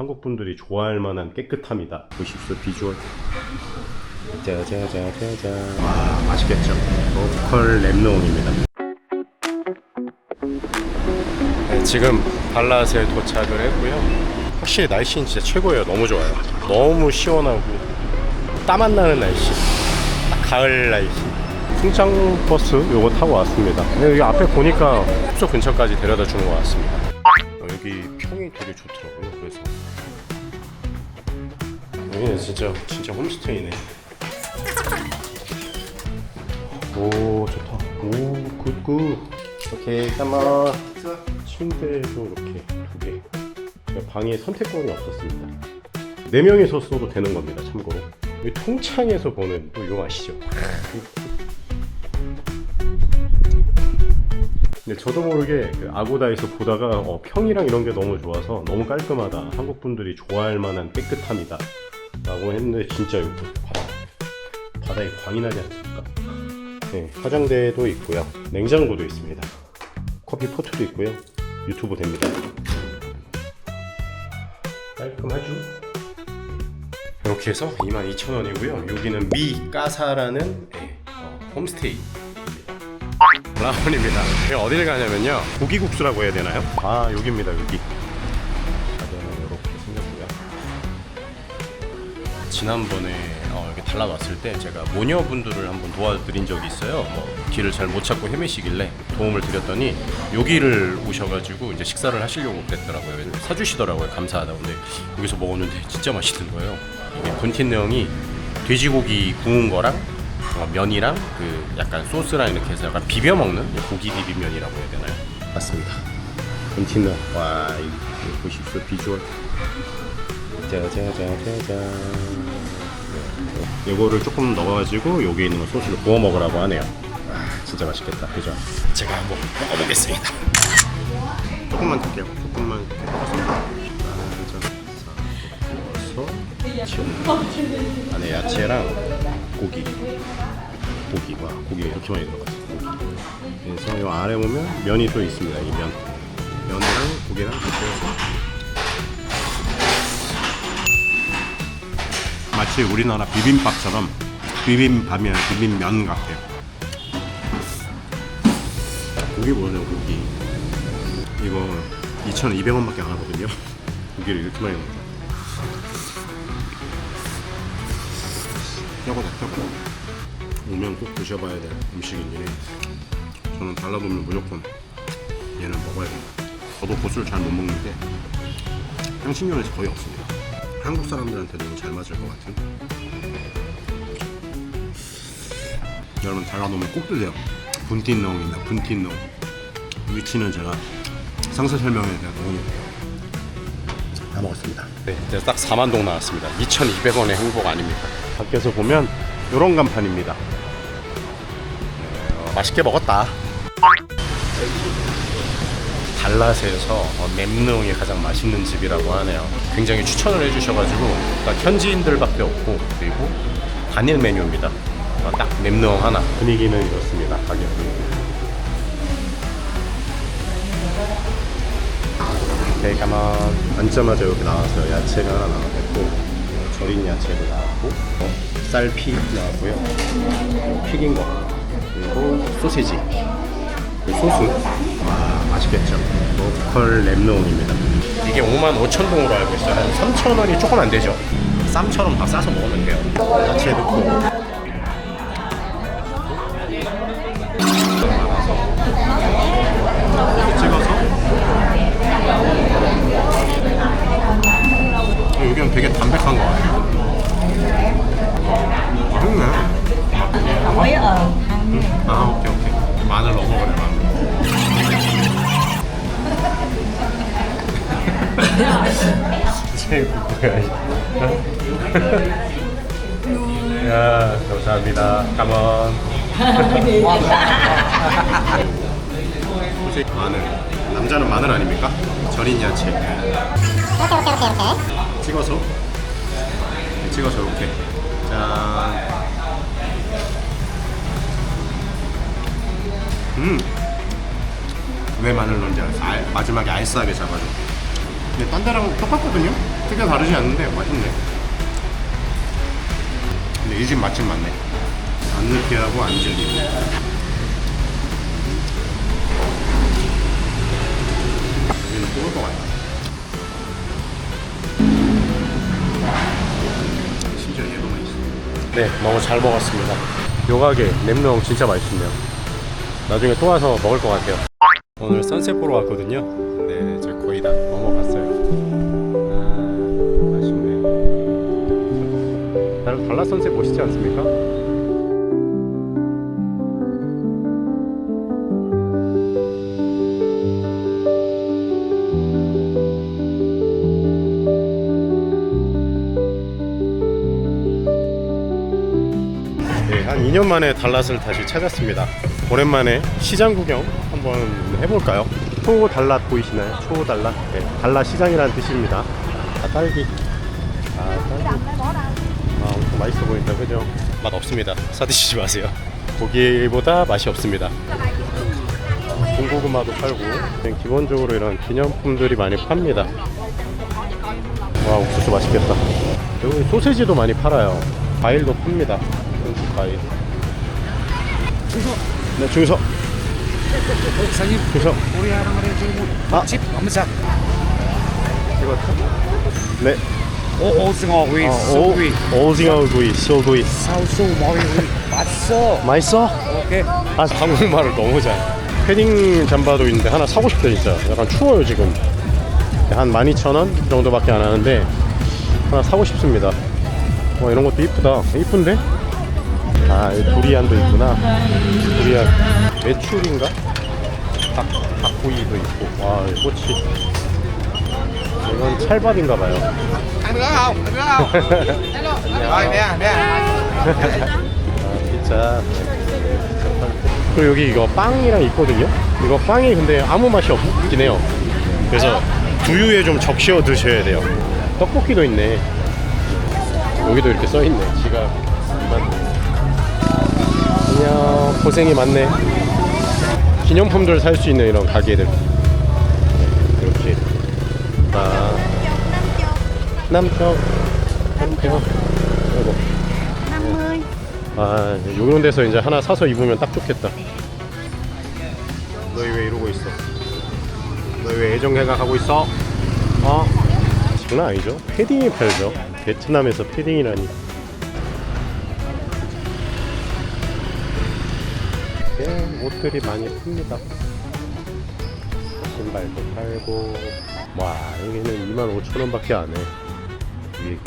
한국 분들이 좋아할 만한 깨끗함이다. 보십시오 비주얼. 짜자자자자. 와 맛있겠죠. 로컬 랩노입니다. 네, 지금 발랏에 도착을 했고요. 확실히 날씨는 진짜 최고예요. 너무 좋아요. 너무 시원하고 땀 안 나는 날씨. 딱 가을 날씨. 풍창 버스 요거 타고 왔습니다. 근데 여기 앞에 보니까 숙소 근처까지 데려다 주는 것 같습니다. 어, 여기 평이 되게 좋더라고요. 여기는 진짜 진짜 홈스테이네. 오 좋다. 오 굿굿. 오케이 깜만. 침대도 이렇게 두 개. 그러니까 방에 선택권이 없었습니다. 네 명이서 써도 되는 겁니다. 참고로. 이 통창에서 보는 또요 맛이죠. 근데 저도 모르게 그 아고다에서 보다가 어, 평이랑 이런 게 너무 좋아서 너무 깔끔하다. 한국 분들이 좋아할 만한 깨끗함이다. 라고 했는데 진짜 이거 바다, 바다에 광이 나지 않습니까? 네, 화장대도 있고요. 냉장고도 있습니다. 커피 포트도 있고요. 유튜브 됩니다. 깔끔하죠? 이렇게 해서 22,000원이고요. 여기는 미까사라는 네, 어, 홈스테이. 라운입니다. 여기 어디를 가냐면요. 고기국수라고 해야 되나요? 아 여기입니다 여기. 지난번에 어, 여기 달라 왔을 때 제가 모녀분들을 한번 도와드린 적이 있어요. 뭐 길을 잘 못 찾고 헤매시길래 도움을 드렸더니 여기를 오셔가지고 이제 식사를 하시려고 그랬더라고요. 사주시더라고요. 감사하다고. 근데 여기서 먹었는데 진짜 맛있는 거예요. 이게 본틴네형이 돼지고기 구운 거랑 어, 면이랑 그 약간 소스랑 이렇게 해서 약간 비벼 먹는 고기 비빔면이라고 해야 되나요? 맞습니다. 본틴너 와 이거 보십시오 비주얼. 짜자자자잔. 이거를 조금 넣어가지고 여기 있는 거 소스를 구워 먹으라고 하네요. 아, 진짜 맛있겠다, 그죠? 제가 한번 먹어보겠습니다. 조금만 드게요. 조금만 넣어서 안에 야채랑 고기, 고기 와 고기가 이렇게 많이 들어갔어요. 고기. 그래서 이 아래 보면 면이 또 있습니다. 이 면, 면이랑 고기랑 이렇게 해서 마치 우리나라 비빔밥처럼 비빔밥이 아니라 비빔면 같아요. 고기 보세요, 고기. 이거 2,200원밖에 안 하거든요. 고기를 이렇게 많이 넣죠. 뼈가 다 뼈고 오면 꼭 드셔봐야 될 음식이니 저는 발라보면 무조건 얘는 먹어야 됩니다. 저도 고수를 잘 못 먹는데 향신료는 거의 없습니다. 한국 사람들한테 너무 잘 맞을 것 같은. 여러분 달라놓으면 꼭 드세요. 분틴농입니다. 분틴농. 위치는 제가 상세 설명에 대한 도움이 돼요. 다 먹었습니다. 네, 이제 딱 4만 동 나왔습니다. 2,200원의 행복 아닙니까? 밖에서 보면 이런 간판입니다. 어, 맛있게 먹었다. 달랏에서 어, 맵능이 가장 맛있는 집이라고 하네요. 굉장히 추천을 해주셔가지고 그러니까 현지인들밖에 없고 그리고 단일 메뉴입니다. 어, 딱 맵능 하나. 분위기는 이렇습니다. 가격 분위기. 오케이 가만 앉자마자 여기 나와서 야채가 하나 나왔고 어, 절인 야채도 나왔고 어, 쌀피 나왔고요 튀긴 거 그리고 소시지 이 소스 와 맛있겠죠. 로컬 랩노입니다. 이게 5만 5천 동으로 알고 있어요. 한 3천 원이 조금 안 되죠. 쌈처럼 다 싸서 먹으면 돼요. 야채 넣고 혹시 마늘 남자는 마늘 아닙니까? 절인 야채 이렇게 이렇게 이렇게 이렇게 찍어서 찍어서 이렇게 짠 음. 왜 마늘 넣는지 알았어. 알, 마지막에 알싸하게 잡아줘. 근데 딴 데랑 똑같거든요? 크게 다르지 않는데 맛있네. 근데 이 집 맛집 맞네. 안 느끼하고 안. 여기는 뜨거울 것 같다. 진짜 얘도 맛있어. 네, 너무 잘 먹었습니다. 요 가게 냄롱 진짜 맛있네요. 나중에 또 와서 먹을 것 같아요. 오늘 선셋 보러 왔거든요. 네, 이제 거의 다 넘어갔어요. 아, 아쉽네. 달- 달라 선셋 멋있지 않습니까? 한 2년 만에 달랏을 다시 찾았습니다. 오랜만에 시장 구경 한번 해볼까요? 초 달랏 보이시나요? 초 달랏. 네, 달랏 시장이라는 뜻입니다. 아, 딸기. 아, 딸기. 아, 엄청 맛있어 보인다, 그죠? 맛 없습니다. 사드시지 마세요. 고기보다 맛이 없습니다. 군고구마도 팔고, 그냥 기본적으로 이런 기념품들이 많이 팝니다. 와, 옥수수 맛있겠다. 여기 소세지도 많이 팔아요. 과일도 팝니다. 과일. 중소 네, 중서. 사장님 중서. 우리 할아버지 지금 아. 집 엄청 이거 네. 오 오징어 구이 어, 소구이 오, 오징어 구이, 소구이. 사우소 머리 구이 맛있어 맛있어? 오케이 아, 한국말을 너무 잘. 패딩 잠바도 있는데 하나 사고 싶다 진짜. 약간 추워요 지금. 한 12,000원 정도밖에 안 하는데 하나 사고 싶습니다. 와 이런 것도 이쁘다. 이쁜데? 아, 이 두리안도 있구나. 두리안. 매출인가? 닭, 닭구이도 있고. 와, 이 꽃이. 이건 찰밥인가 봐요. 아, 피자. 그리고 여기 이거 빵이랑 있거든요. 이거 빵이 근데 아무 맛이 없긴 해요. 그래서 두유에 좀 적셔 드셔야 돼요. 떡볶이도 있네. 여기도 이렇게 써 있네. 지갑. 안녕. 고생이 많네. 기념품들 살 수 있는 이런 가게들. 네, 이렇게. 아. 남쪽. 남쪽. 아이고. 50 아, 이런 데서 이제 하나 사서 입으면 딱 좋겠다. 너희 왜 이러고 있어? 너희 왜 애정회가 가고 있어? 어? 장난 아니죠? 패딩이 팔죠. 베트남에서 패딩이라니. 옷들이 많이 팝니다. 신발도 팔고. 와, 여기는 25,000원밖에 안 해. 이게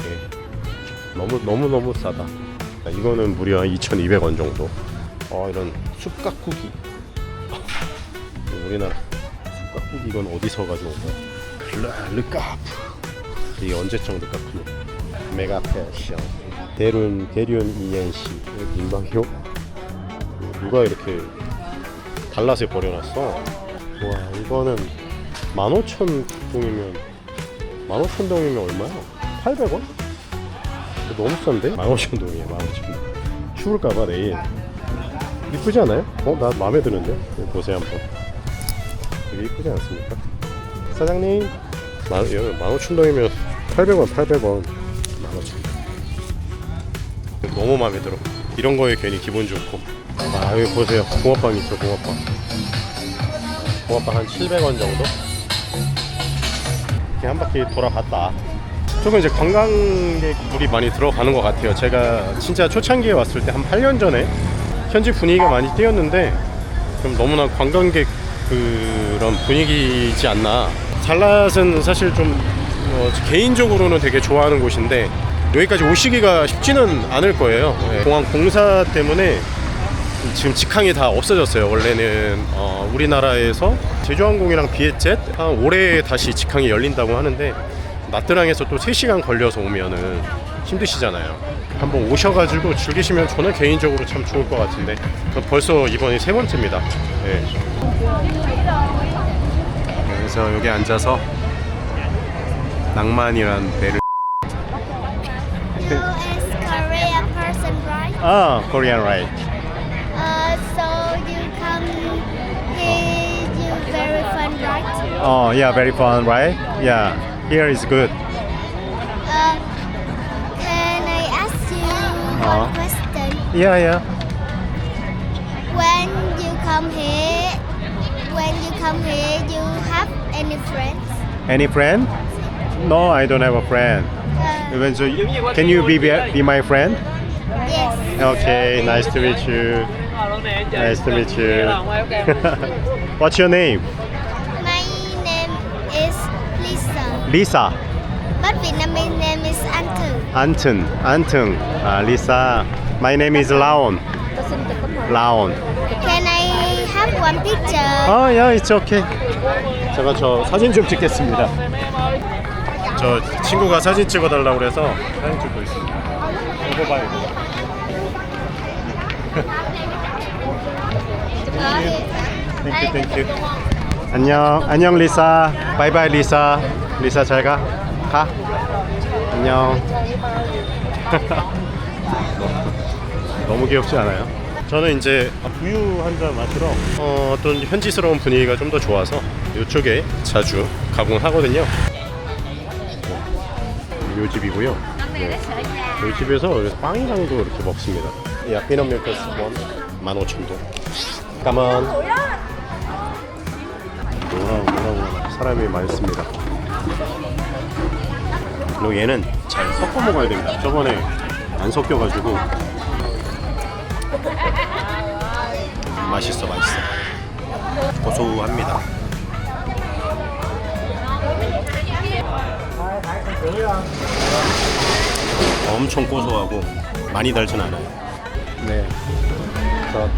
너무 너무 너무 싸다. 자, 이거는 무려 2,200원 정도. 어 이런 숲가꾸기. 우리나라 숲가꾸기 이건 어디서 가져온 거야? 르, 르카프. 이게 언제적 르카프냐? 메가 패션. 대륜 대륜 이엔시 민방효. 누가 이렇게 달랏에 버려놨어? 와 이거는 15,000동이면 15,000동이면 얼마야? 800원? 너무 싼데? 15,000동이에요 15,000동 추울까봐 내일 이쁘지 않아요? 어? 나 마음에 드는데? 이거 보세요 한번 되게 이쁘지 않습니까? 사장님 만, 여기 15,000동이면 800원 800원 15,000동 너무 마음에 들어 이런 거에 괜히 기분 좋고 아 여기 보세요 붕어빵 있죠 붕어빵 붕어빵 한 700원 정도? 이렇게 한 바퀴 돌아봤다 조금 이제 관광객물이 많이 들어가는 것 같아요. 제가 진짜 초창기에 왔을 때 한 8년 전에 현지 분위기가 많이 띄었는데 좀 너무나 관광객 그런 분위기이지 않나. 잘랏은 사실 좀 어, 개인적으로는 되게 좋아하는 곳인데 여기까지 오시기가 쉽지는 않을 거예요. 예, 공항 공사 때문에 지금 직항이 다 없어졌어요. 원래는 어, 우리나라에서 제주항공이랑 비엣젯 한 올해 다시 직항이 열린다고 하는데 나트랑에서 또 3시간 걸려서 오면은 힘드시잖아요. 한번 오셔가지고 즐기시면 저는 개인적으로 참 좋을 것 같은데 벌써 이번이 세 번째입니다. 네. 그래서 여기 앉아서 낭만이란 배를 is Korea person, right? Oh, yeah, very fun, right? Yeah, here is good. Um, can I ask you one Uh-huh. question? Yeah, yeah. When you come here, when you come here, you have any friends? Any friend? No, I don't have a friend. Uh, so, can you be be my friend? yes. Okay, nice to meet you. Nice to meet you. What's your name? Lisa, but Vietnamese name is Antu. Anton. Anton. Uh, Lisa. My name is Laon. Laon. Can I have one picture? 아, 야, it's okay. 제가 저 사진 좀 찍겠습니다. 저 친구가 사진 찍어달라고 그래서 사진 찍고 있습니다. 이거 봐요. 땡큐 땡큐. 안녕. 안녕 리사. 바이바이 리사. 리사 잘 가. 가. 안녕. 너무 귀엽지 않아요? 저는 이제 우유 한 잔 마시러 어, 어떤 현지스러운 분위기가 좀 더 좋아서 이쪽에 자주 가곤 하거든요. 요 집이고요. 네. 이 집에서 빵이랑도 이렇게 먹습니다. 야, 피넛 밀크 원 15,000동. 까만. 뭐라 뭐라 사람이 많습니다. 그리고 얘는 잘 섞어 먹어야 됩니다. 저번에 안 섞여가지고. 맛있어 맛있어. 고소합니다. 엄청 고소하고 많이 달진 않아요. 네.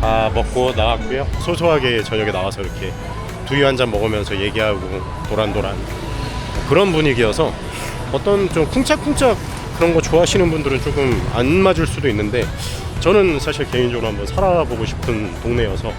다 먹고 나왔고요. 소소하게 저녁에 나와서 이렇게 두유 한 잔 먹으면서 얘기하고 도란도란. 그런 분위기여서 어떤 좀 쿵짝쿵짝 그런 거 좋아하시는 분들은 조금 안 맞을 수도 있는데 저는 사실 개인적으로 한번 살아보고 싶은 동네여서